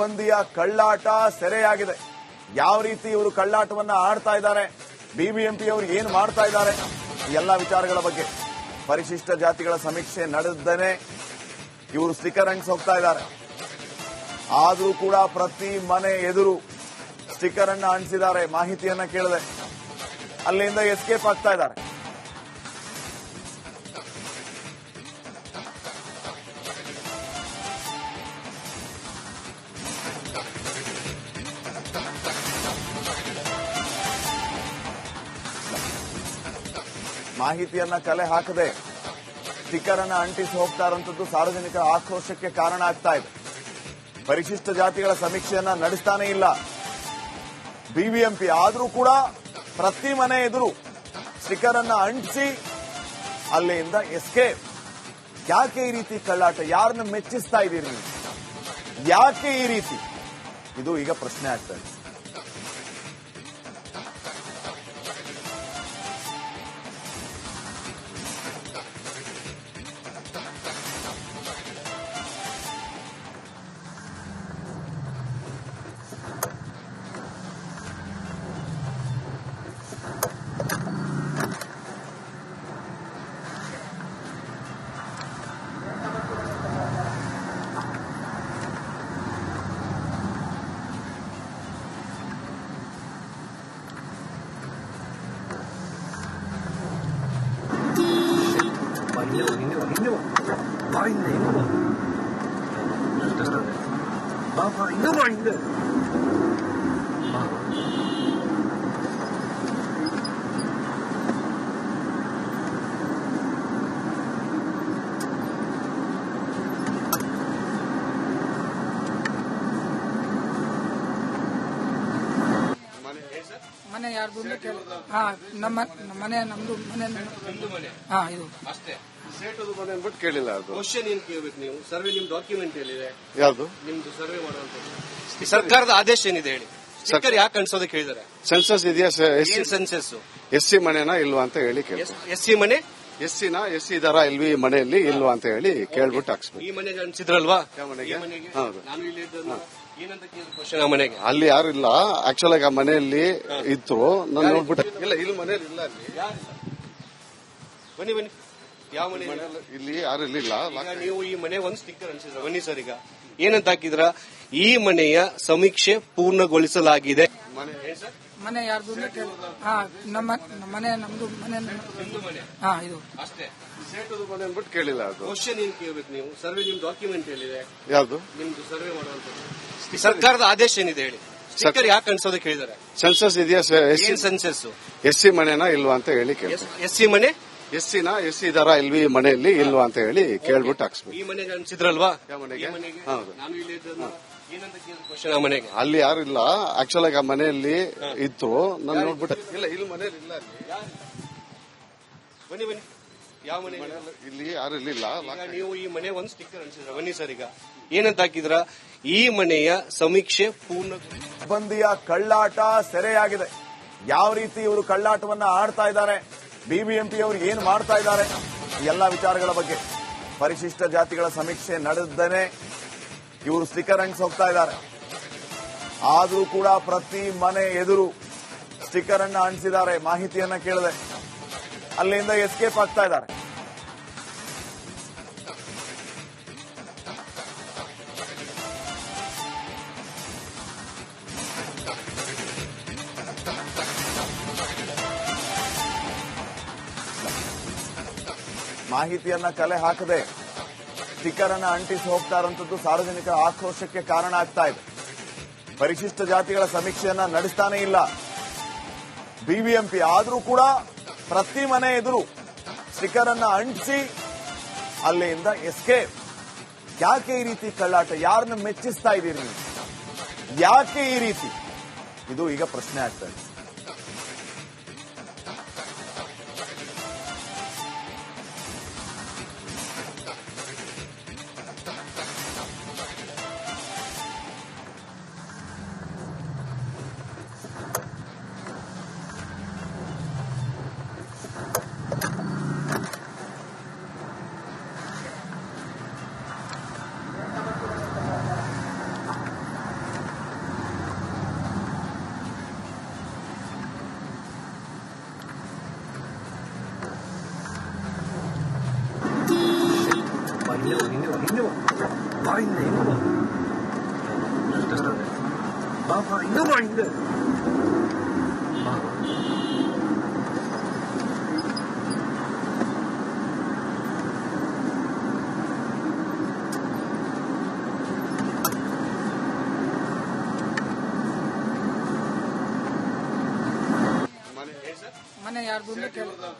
ಸಿಬ್ಬಂದಿಯ ಕಳ್ಳಾಟ ಸೆರೆಯಾಗಿದೆ. ಯಾವ ರೀತಿ ಇವರು ಕಳ್ಳಾಟವನ್ನ ಆಡ್ತಾ ಇದ್ದಾರೆ, ಬಿಬಿಎಂಪಿ ಅವರು ಏನು ಮಾಡ್ತಾ ಇದ್ದಾರೆ ಎಲ್ಲ ವಿಚಾರಗಳ ಬಗ್ಗೆ ಪರಿಶಿಷ್ಟ ಜಾತಿಗಳ ಸಮೀಕ್ಷೆ ನಡೆದನೆ ಇವರು ಸ್ಟಿಕರ್ ಅಂಟಿಸಿ ಹೋಗ್ತಾ ಇದ್ದಾರೆ. ಆದರೂ ಕೂಡ ಪ್ರತಿ ಮನೆ ಎದುರು ಸ್ಟಿಕರ್ ಅನ್ನ ಅಂಟಿಸಿದ್ದಾರೆ ಮಾಹಿತಿಯನ್ನ ಕೇಳಿದೆ. ಅಲ್ಲಿಂದ ಎಸ್ಕೇಪ್ ಆಗ್ತಾ ಇದ್ದಾರೆ. ಮಾಹಿತಿಯನ್ನ ಕಲೆ ಹಾಕದೆ ಸ್ಟಿಕ್ಕರ್ ಅನ್ನ ಅಂಟಿಸಿ ಹೋಗ್ತಾ ಇರುವಂತದ್ದು ಸಾರ್ವಜನಿಕರ ಆಕ್ರೋಶಕ್ಕೆ ಕಾರಣ ಆಗ್ತಾ ಇದೆ. ಪರಿಶಿಷ್ಟ ಜಾತಿಗಳ ಸಮೀಕ್ಷೆಯನ್ನ ನಡೆಸ್ತಾನೆ ಇಲ್ಲ. ಬಿಬಿಎಂಪಿ ಆದರೂ ಕೂಡ ಪ್ರತಿ ಮನೆ ಎದುರು ಸ್ಟಿಕ್ಕರ್ ಅನ್ನ ಅಂಟಿಸಿ ಅಲ್ಲಿಂದ ಎಸ್ಕೇಪ್ ಯಾಕೆ ಈ ರೀತಿ ಕಳ್ಳಾಟ? ಯಾರನ್ನು ಮೆಚ್ಚಿಸ್ತಾ ಇದ್ದೀರಿ ಯಾಕೆ ಈ ರೀತಿ? ಇದು ಈಗ ಪ್ರಶ್ನೆ ಆಗ್ತಾ ಇದೆ. ಹಿಂದೆ ಹೋಗು, ಹಿಂದೆ ಹೋಗು, ಹಿಂದೆ ಹೋಗು. ಬಾ ಹಿಂದೆ, ಹಿಂದೆ ಮನೆ ಯಾರ್ದು ಹಾ ನಮ್ಮ ನಮ್ಮ ಮನೆ ನಮ್ದು ಮನೆ. ಹಾ ಇದು. ಅಷ್ಟೇ. ಮನೆ ಅಂದ್ಬಿಟ್ಟು ಕೇಳಿಲ್ಲ ಅದು. ಕ್ವಶನ್ ಏನ್ ಕೇಳ್ಬೇಕು ನೀವು? ಸರ್ವೆ ನಿಮ್ ಡಾಕ್ಯುಮೆಂಟ್ ಎಲ್ಲಿದೆ? ಯಾವ್ದು ನಿಮ್ದು ಸರ್ವೆ ಮಾಡುವಂತ ಸರ್ಕಾರದ ಆದೇಶ ಏನಿದೆ ಹೇಳಿ? ಸರ್ಕಾರ ಯಾಕೆ ಅನ್ಸೋದಕ್ಕೆ ಕೇಳಿದಾರೆ? ಸೆನ್ಸಸ್ ಇದೆಯಾ ಸೆನ್ಸಸ್ ಎಸ್ ಸಿ ಮನೆನಾ ಇಲ್ವಾ ಅಂತ ಹೇಳಿ ಕೇಳಿ ಎಸ್ ಸಿ ಮನೆ? ಎಸ್ ಸಿನ ಎಸ್ ಸಿ ದರ ಇಲ್ವಿ ಮನೆಯಲ್ಲಿ ಇಲ್ವಾ ಅಂತ ಹೇಳಿ ಕೇಳ್ಬಿಟ್ಟು ಹಾಕ್ಸ್ಬೇಕು ಈ ಮನೆಗೆ ಅನ್ಸಿದ್ರಲ್ವಾ? ಹೌದು. ಅಲ್ಲಿ ಯಾರು ಇಲ್ಲ. ಆಕ್ಚುಲ್ ಆಗಿ ಆ ಮನೆಯಲ್ಲಿ ಇತ್ತು ನಾನು ನೋಡ್ಬಿಟ್ಟು ಇಲ್ಲ ಇಲ್ಲಿ ಮನೆಯಲ್ಲಿ ಇಲ್ಲ ಬನ್ನಿ ಬನ್ನಿ. ಯಾವ ಮನೆ ಇಲ್ಲಿ ಯಾರು ಇರಲಿಲ್ಲ ನೀವು ಈ ಮನೆ ಒಂದು ಸ್ಟಿಕ್ಕರ್ ಅನ್ಸಿದ್ರ? ಬನ್ನಿ ಸರ್ ಈಗ. ಏನಂತ ಹಾಕಿದ್ರ? ಈ ಮನೆಯ ಸಮೀಕ್ಷೆ ಪೂರ್ಣಗೊಳಿಸಲಾಗಿದೆ? ಮನೆ ಯಾರ್ದು ನಮ್ಮ ಮನೆ ನಮ್ದು ಮನೆ ಹಾ ಇದು. ಅಷ್ಟೇ. ಸೇಟುದು ಮನೆ ಅಂದ್ಬಿಟ್ಟು ಕೇಳಿಲ್ಲ ಅದು. ಕ್ವಶನ್ ಏನ್ ಕೇಳ್ಬೇಕು ನೀವು? ಸರ್ವೆ ನಿಮ್ ಡಾಕ್ಯುಮೆಂಟ್ ಹೇಳಿದೆ ಯಾವ್ದು ನಿಮ್ದು ಸರ್ವೆ ಮಾಡುವಂತ ಸರ್ಕಾರದ ಆದೇಶ ಏನಿದೆ ಹೇಳಿ? ಸ್ಟಿಕ್ಕರ್ ಯಾಕೆ ಅನ್ಸೋದಕ್ಕೆ ಹೇಳಿದ್ದಾರೆ ಸೆನ್ಸಸ್ ಇದೆಯಾ ಎಸ್ ಏನ್ ಸೆನ್ಸಸ್ ಎಸ್ ಸಿ ಮನೆನಾ ಇಲ್ವಾ ಅಂತ ಹೇಳಿ ಎಸ್ ಸಿ ಮನೆ? ಎಸ್ ನಾ ಎಸ್ ಸಿ ದರ ಇಲ್ವಿ ಮನೆಯಲ್ಲಿ ಇಲ್ವಾ ಅಂತ ಹೇಳಿ ಕೇಳ್ಬಿಟ್ಟು ಹಾಕ್ಸ್ಬೇಕು ಈ ಮನೆಗೆ ಅನ್ಸಿದ್ರಲ್ವಾ? ಮನೆಗೆ? ಹೌದು. ಅಲ್ಲಿ ಯಾರು ಇಲ್ಲ. ಆಕ್ಚುಲ್ ಆಗಿ ಆ ಮನೆಯಲ್ಲಿ ಇತ್ತು. ನಾನು ನೋಡ್ಬಿಟ್ಟು ಇಲ್ಲ? ಇಲ್ಲಿ ಮನೆಯಲ್ಲಿ ಇಲ್ಲ ಬನ್ನಿ ಬನ್ನಿ. ಯಾವ ಮನೆ? ಇಲ್ಲಿ ಯಾರು ಇರಲಿಲ್ಲ ನೀವು ಈ ಮನೆ ಒಂದು ಸ್ಟಿಕ್ಕರ್ ಅನ್ಸಿದ್ರ ಬನ್ನಿ ಸರ್ ಈಗ. ಏನಂತ ಹಾಕಿದ್ರ? ಈ ಮನೆಯ ಸಮೀಕ್ಷೆ ಪೂರ್ಣ ಸಿಬ್ಬಂದಿಯ ಕಳ್ಳಾಟ ಸೆರೆಯಾಗಿದೆ. ಯಾವ ರೀತಿ ಇವರು ಕಳ್ಳಾಟವನ್ನ ಆಡ್ತಾ ಇದ್ದಾರೆ ಬಿಬಿಎಂಪಿ ಅವರು ಏನು ಮಾಡ್ತಾ ಇದ್ದಾರೆ ಎಲ್ಲ ಎಲ್ಲಾ ವಿಚಾರಗಳ ಬಗ್ಗೆ ಪರಿಶಿಷ್ಟ ಜಾತಿಗಳ ಸಮೀಕ್ಷೆ ನಡೆದನೆ ಇವರು ಸ್ಟಿಕ್ಕರ್ ಅಂಟಿಸಿ ಹೋಗ್ತಾ ಇದ್ದಾರೆ. ಆದರೂ ಕೂಡ ಪ್ರತಿ ಮನೆ ಎದುರು ಸ್ಟಿಕ್ಕರ್ ಅನ್ನ ಅಂಟಿಸಿದ್ದಾರೆ ಮಾಹಿತಿಯನ್ನ ಕೇಳಿದೆ. ಅಲ್ಲಿಂದ ಎಸ್ಕೇಪ್ ಆಗ್ತಾ ಇದ್ದಾರೆ. ಮಾಹಿತಿಯನ್ನ ಕಲೆ ಹಾಕದೆ ಸ್ಟಿಕ್ಕರ್ ಅನ್ನ ಅಂಟಿಸಿ ಹೋಗ್ತಾ ಇರುವಂತದ್ದು ಸಾರ್ವಜನಿಕರ ಆಕ್ರೋಶಕ್ಕೆ ಕಾರಣ ಆಗ್ತಾ ಇದೆ. ಪರಿಶಿಷ್ಟ ಜಾತಿಗಳ ಸಮೀಕ್ಷೆಯನ್ನ ನಡೆಸ್ತಾನೆ ಇಲ್ಲ. ಬಿಬಿಎಂಪಿ ಆದರೂ ಕೂಡ ಪ್ರತಿ ಮನೆ ಎದುರು ಸ್ಟಿಕ್ಕರ್ ಅನ್ನ ಅಂಟಿಸಿ ಅಲ್ಲಿಂದ ಎಸ್ಕೇಪ್ ಯಾಕೆ ಈ ರೀತಿ ಕಳ್ಳಾಟ? ಯಾರನ್ನ ಮೆಚ್ಚಿಸ್ತಾ ಇದ್ದೀರಿ ಯಾಕೆ ಈ ರೀತಿ? ಇದು ಈಗ ಪ್ರಶ್ನೆ ಆಗ್ತಾ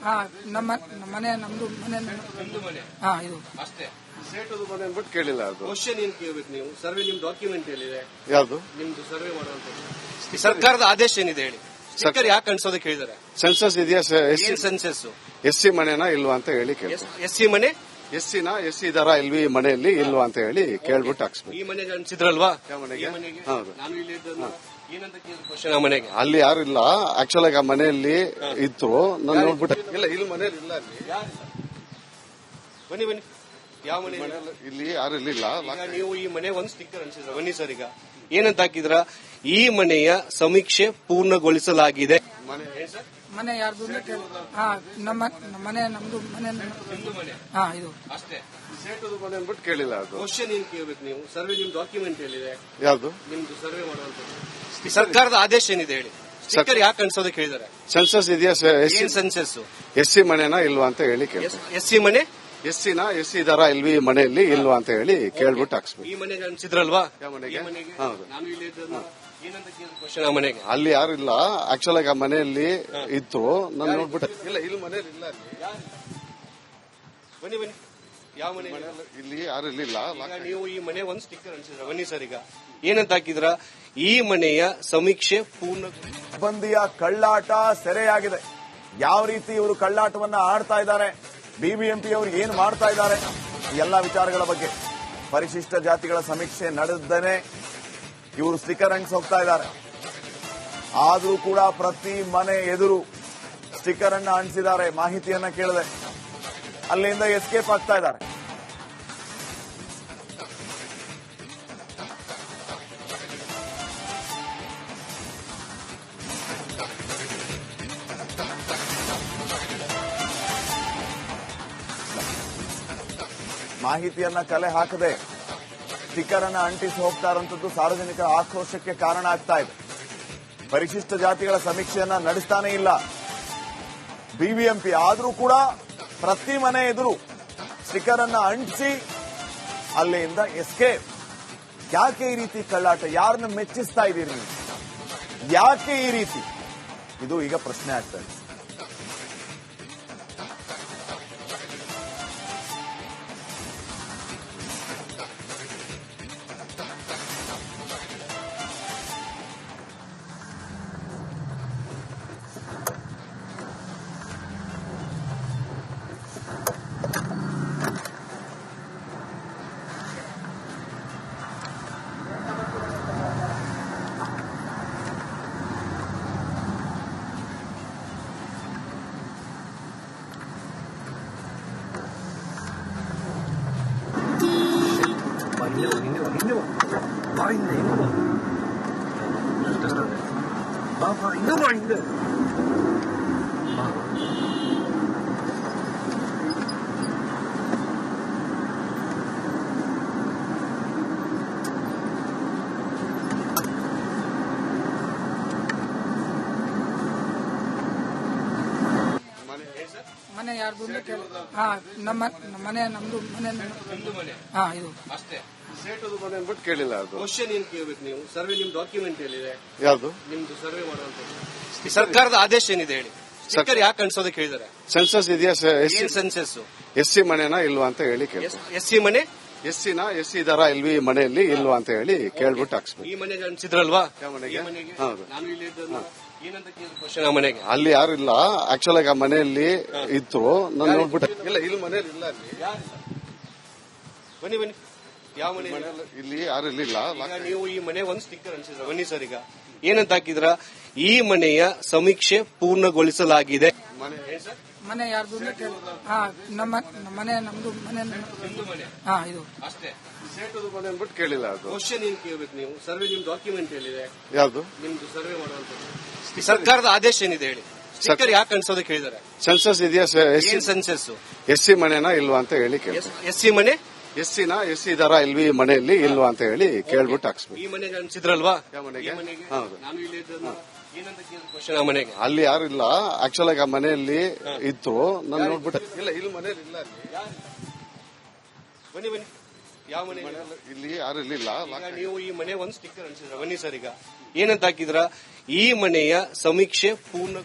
ಹಾ ನಮ್ಮ ನಮ್ಮ ಮನೆ ನಮ್ದು ಮನೆ ಹಾ ಇದು. ಅಷ್ಟೇ. ಸೇಟುದು ಮನೆ ಅಂದ್ಬಿಟ್ಟು ಕೇಳಿಲ್ಲ ಅದು. ಕ್ವಶನ್ ಏನ್ ಕೇಳ್ಬೇಕು ನೀವು? ಸರ್ವೆ ನಿಮ್ ಡಾಕ್ಯುಮೆಂಟ್ ಎಲ್ಲಿದೆ? ಯಾವ್ದು? ನಿಮ್ದು ಸರ್ವೆ ಮಾಡುವಂತ ಸರ್ಕಾರದ ಆದೇಶ ಏನಿದೆ ಹೇಳಿ? ಸರ್ಕಾರ ಯಾಕೆ ಅನ್ಸೋದಕ್ಕೆ ಹೇಳಿದ್ದಾರೆ ಸೆನ್ಸಸ್ ಇದೆಯಾ S C census S C ಮನೆನಾ ಇಲ್ವಾ ಅಂತ ಹೇಳಿ ಕೇಳಿ ಎಸ್ ಸಿ ಮನೆ? ಎಸ್ ನಾ ಎಸ್ ಸಿ ದರ ಇಲ್ವಿ ಮನೆಯಲ್ಲಿ ಇಲ್ವಾ ಅಂತ ಹೇಳಿ ಕೇಳ್ಬಿಟ್ಟು ಹಾಕ್ಸ್ಬೇಕು ಈ ಮನೆಗೆ ಅನ್ಸಿದ್ರಲ್ವಾ? ಹೌದು. ಅಲ್ಲಿ ಯಾರು ಇಲ್ಲ. ಆಕ್ಚುಲ್ ಆಗಿ ಆ ಮನೆಯಲ್ಲಿ ಇತ್ತು. ನಾನು ನೋಡ್ಬಿಟ್ಟು ಇಲ್ಲ ಇಲ್ಲಿ ಮನೇಲಿ ಇಲ್ಲ ಅಲ್ಲಿ. ಬನ್ನಿ ಬನ್ನಿ. ಯಾವ ಮನೆ ಮನೆಯಲ್ಲಿ- ಇಲ್ಲಿ ಯಾರು ಇರ್ಲಿಲ್ಲ ಈಗ ನೀವು ಈ ಮನೆ ಒಂದು ಸ್ಟಿಕ್ಕರ್ ಅನ್ಸಿದ್ರ ಬನ್ನಿ ಸರ್ ಈಗ. ಏನಂತ ಹಾಕಿದ್ರ? ಈ ಮನೆಯ ಸಮೀಕ್ಷೆ ಪೂರ್ಣಗೊಳಿಸಲಾಗಿದೆ. ಮನೆ ಸರ್? ಮನೆ ಯಾರ್ದು ಹಾ ನಮ್ಮ ಮನೆ ನಮ್ದು ಮನೆ ಹಾ ಇದು. ಅಷ್ಟೇ. ಮನೆ ಅಂದ್ಬಿಟ್ಟು ಕೇಳಿಲ್ಲ ಅದು. ಕ್ವಶನ್ ಏನ್ ಕೇಳ್ಬೇಕು ನೀವು? ಸರ್ವೆ ನಿಮ್ ಡಾಕ್ಯುಮೆಂಟ್ ಹೇಳಿದೆ. ಯಾವ್ದು? ನಿಮ್ದು ಸರ್ವೆ ಮಾಡುವಂತ ಸರ್ಕಾರದ ಆದೇಶ ಏನಿದೆ ಹೇಳಿ? ಸ್ಟಿಕ್ಕರ್ ಯಾಕೆ ಅನ್ಸೋದಕ್ಕೆ ಹೇಳಿದ್ದಾರೆ ಸೆನ್ಸಸ್ ಇದೆಯಾ S C census S C ಮನೆನಾ ಇಲ್ವಾ ಅಂತ ಹೇಳಿ ಕೇಳಿ ಎಸ್ ಸಿ ಮನೆ? ಎಸ್ ಸಿನ ಎಸ್ ಸಿ ದರ ಇಲ್ವಿ ಮನೆಯಲ್ಲಿ ಇಲ್ವಾ ಅಂತ ಹೇಳಿ ಕೇಳ್ಬಿಟ್ಟು ಹಾಕ್ಸ್ಬೇಕು. ಈ ಮನೆಗೆ ಅನ್ಸಿದ್ರಲ್ವಾ? ಮನೆಗೆ? ಹೌದು. ಅಲ್ಲಿ ಯಾರು ಇಲ್ಲ. ಆಕ್ಚುಲ್ ಆಗಿ ಆ ಮನೆಯಲ್ಲಿ ಇತ್ತು. ನಾನು ನೋಡ್ಬಿಟ್ಟು ಇಲ್ಲ ಇಲ್ಲಿ ಮನೆಯಲ್ಲಿ ಇಲ್ಲ ಬನ್ನಿ ಬನ್ನಿ. ಯಾವ ಮನೆ? ಮನೆಯಲ್ಲಿ- ಇಲ್ಲಿ ಯಾರು ಇಲ್ಲಿಲ್ಲ. ಈಗ ನೀವು ಈ ಮನೆ ಒಂದು ಸ್ಟಿಕ್ಕರ್ ಅನ್ಸಿದ್ರ ಬನ್ನಿ ಸರ್ ಈಗ. ಏನಂತ ಹಾಕಿದ್ರ? ಈ ಮನೆಯ ಸಮೀಕ್ಷೆ ಪೂರ್ಣ ಸಿಬ್ಬಂದಿಯ ಕಳ್ಳಾಟ ಸೆರೆಯಾಗಿದೆ. ಯಾವ ರೀತಿ ಇವರು ಕಳ್ಳಾಟವನ್ನ ಆಡ್ತಾ ಇದ್ದಾರೆ? ಬಿಬಿಎಂಪಿ ಅವರು ಏನ್ ಮಾಡ್ತಾ ಇದ್ದಾರೆ? ಎಲ್ಲಾ ವಿಚಾರಗಳ ಬಗ್ಗೆ ಪರಿಶಿಷ್ಟ ಜಾತಿಗಳ ಸಮೀಕ್ಷೆ ನಡೆದನೆ ಇವರು ಸ್ಟಿಕರ್ ಅಂಟಿಸಿ ಹೋಗ್ತಾ ಇದ್ದಾರೆ. ಆದರೂ ಕೂಡ ಪ್ರತಿ ಮನೆ ಎದುರು ಸ್ಟಿಕರ್ ಅನ್ನ ಅಂಟಿಸಿದ್ದಾರೆ ಮಾಹಿತಿಯನ್ನ ಕೇಳಿದೆ. ಅಲ್ಲಿಂದ ಎಸ್ಕೇಪ್ ಆಗ್ತಾ ಇದ್ದಾರೆ. ಮಾಹಿತಿಯನ್ನ ಕಲೆ ಹಾಕದೆ ಸ್ಟಿಕ್ಕರ್ ಅನ್ನ ಅಂಟಿಸಿ ಹೋಗ್ತಾ ಇರುವಂತದ್ದು ಸಾರ್ವಜನಿಕರ ಆಕ್ರೋಶಕ್ಕೆ ಕಾರಣ ಆಗ್ತಾ ಇದೆ. ಪರಿಶಿಷ್ಟ ಜಾತಿಗಳ ಸಮೀಕ್ಷೆಯನ್ನ ನಡೆಸ್ತಾನೆ ಇಲ್ಲ. ಬಿಬಿಎಂಪಿ ಆದರೂ ಕೂಡ ಪ್ರತಿ ಮನೆ ಎದುರು ಸ್ಟಿಕ್ಕರ್ ಅನ್ನ ಅಂಟಿಸಿ ಅಲ್ಲಿಂದ ಎಸ್ಕೇಪ್ ಯಾಕೆ ಈ ರೀತಿ ಕಳ್ಳಾಟ? ಯಾರನ್ನ ಮೆಚ್ಚಿಸ್ತಾ ಇದ್ದೀರಿ ಯಾಕೆ ಈ ರೀತಿ? ಇದು ಈಗ ಪ್ರಶ್ನೆ ಆಗ್ತಾ ಇದೆ. ಬಾಬಾ ಹಿಂಗ ಬಾ ಹಿಂಗ ಬಾ ಮನೆ ಯಾರ್ದು ಅಂತ ಕೇಳಿ. ಹಾ, ನಮ್ಮ ನಮ್ಮ ಮನೆ, ನಮ್ದು ಮನೆ. ನಮ್ಮ- ಹಾ, ಇದು. ಅಷ್ಟೇ ಸೇಟುದು ಮನೆ ಅಂದ್ಬಿಟ್ಟು ಕೇಳಿಲ್ಲ ಅದು. ಕ್ವಶನ್ ಏನ್ ಕೇಳ್ಬೇಕು ನೀವು? ಸರ್ವೆ ನಿಮ್ ಡಾಕ್ಯುಮೆಂಟ್ ಎಲ್ಲಿದೆ? ಯಾವ್ದು? ನಿಮ್ದು ಸರ್ವೆ ಮಾಡುವಂತ ಸರ್ಕಾರದ ಆದೇಶ ಏನಿದೆ ಹೇಳಿ? ಸರ್ಕಾರ ಯಾಕೆ ಅನ್ಸೋದಕ್ಕೆ ಹೇಳಿದ್ದಾರೆ ಸೆನ್ಸಸ್ ಇದೆಯಾ S C census S C ಮನೆನಾ ಇಲ್ವಾ ಅಂತ ಹೇಳಿ ಕೇಳಿ ಎಸ್ ಸಿ ಮನೆ? ಎಸ್ ಸಿನ ಎಸ್ ಸಿ ದರ ಇಲ್ವಿ ಮನೆಯಲ್ಲಿ ಇಲ್ವಾ ಅಂತ ಹೇಳಿ ಕೇಳ್ಬಿಟ್ಟು ಹಾಕ್ಸ್ಬೇಕು. ಈ ಮನೆಗೆ ಅನ್ಸಿದ್ರಲ್ವಾ? ಹೌದು. ಮನೆಗೆ? ಅಲ್ಲಿ ಯಾರು ಇಲ್ಲ. ಆಕ್ಚುಲ್ ಆಗಿ ಆ ಮನೆಯಲ್ಲಿ ಇತ್ತು ನಾನು ನೋಡ್ಬಿಟ್ಟು ಇಲ್ಲ ಇಲ್ಲಿ ಮನೆಯಲ್ಲಿ ಇಲ್ಲ ಅಲ್ಲಿ. ಬನ್ನಿ ಬನ್ನಿ. ಯಾವ ಮನೆ? ಇಲ್ಲಿ ಯಾರು ಇರಲಿಲ್ಲ ಈಗ ನೀವು ಈ ಮನೆ ಒಂದು ಸ್ಟಿಕ್ಕರ್ ಅನ್ಸಿದ್ರ ಬನ್ನಿ ಸರ್ ಈಗ. ಏನಂತ ಹಾಕಿದ್ರ? ಈ ಮನೆಯ ಸಮೀಕ್ಷೆ ಪೂರ್ಣಗೊಳಿಸಲಾಗಿದೆ? ಮನೆ ಯಾರ್ದು ನಮ್ಮ ಮನೆ ನಮ್ದು ಮನೆ ಹಾ ಇದು. ಅಷ್ಟೇ. ಸೇಟುದು ಮನೆ ಅಂದ್ಬಿಟ್ಟು ಕೇಳಿಲ್ಲ ಅದು. ಕ್ವಶನ್ ಏನ್ ಕೇಳ್ಬೇಕು ನೀವು? ಸರ್ವೆ ನಿಮ್ ಡಾಕ್ಯುಮೆಂಟ್ ಹೇಳಿದೆ. ಯಾವ್ದು? ನಿಮ್ದು ಸರ್ವೆ ಮಾಡುವಂತ ಸರ್ಕಾರದ ಆದೇಶ ಏನಿದೆ ಹೇಳಿ? ಸ್ಟಿಕ್ಕರ್ ಯಾಕೆ ಅನ್ಸೋದಕ್ಕೆ ಹೇಳಿದ್ದಾರೆ? ಸೆನ್ಸಸ್ ಇದೆಯಾ ಏನ್ ಸೆನ್ಸಸ್ ಎಸ್ ಸಿ ಮನೆನಾ ಇಲ್ವಾ ಅಂತ ಹೇಳಿ ಕೇಳಿ ಎಸ್ ಸಿ ಮನೆ? ಎಸ್ ಸಿನ ಎಸ್ ಸಿ ಇದಾರ ಇಲ್ವಿ ಮನೆಯಲ್ಲಿ ಇಲ್ವಾ ಅಂತ ಹೇಳಿ ಕೇಳ್ಬಿಟ್ಟು ಹಾಕ್ಸ್ಬೇಕು ಈ ಮನೆಗೆ ಅನ್ಸಿದ್ರಲ್ವಾ? ಯಾವ ಮನೆಗೆ? ಹೌದು. ಅಲ್ಲಿ ಯಾರು ಇಲ್ಲ. ಆಕ್ಚುಲ್ ಆಗಿ ಆ ಮನೆಯಲ್ಲಿ ಇತ್ತು. ನಾನು ನೋಡ್ಬಿಟ್ಟು ಇಲ್ಲ ಇಲ್ಲಿ ಮನೆಯಲ್ಲಿ ಇಲ್ಲ. ಬನ್ನಿ ಬನ್ನಿ. ಯಾವ ಮನೆ ಇಲ್ಲಿ ಯಾರು ಇರ್ಲಿಲ್ಲ ಈಗ ನೀವು ಈ ಮನೆ ಒಂದು ಸ್ಟಿಕ್ಕರ್ ಅನ್ಸಿದ್ರ. ಬನ್ನಿ ಸರ್ ಈಗ. ಏನಂತ ಹಾಕಿದ್ರ? ಈ ಮನೆಯ ಸಮೀಕ್ಷೆ ಪೂರ್ಣ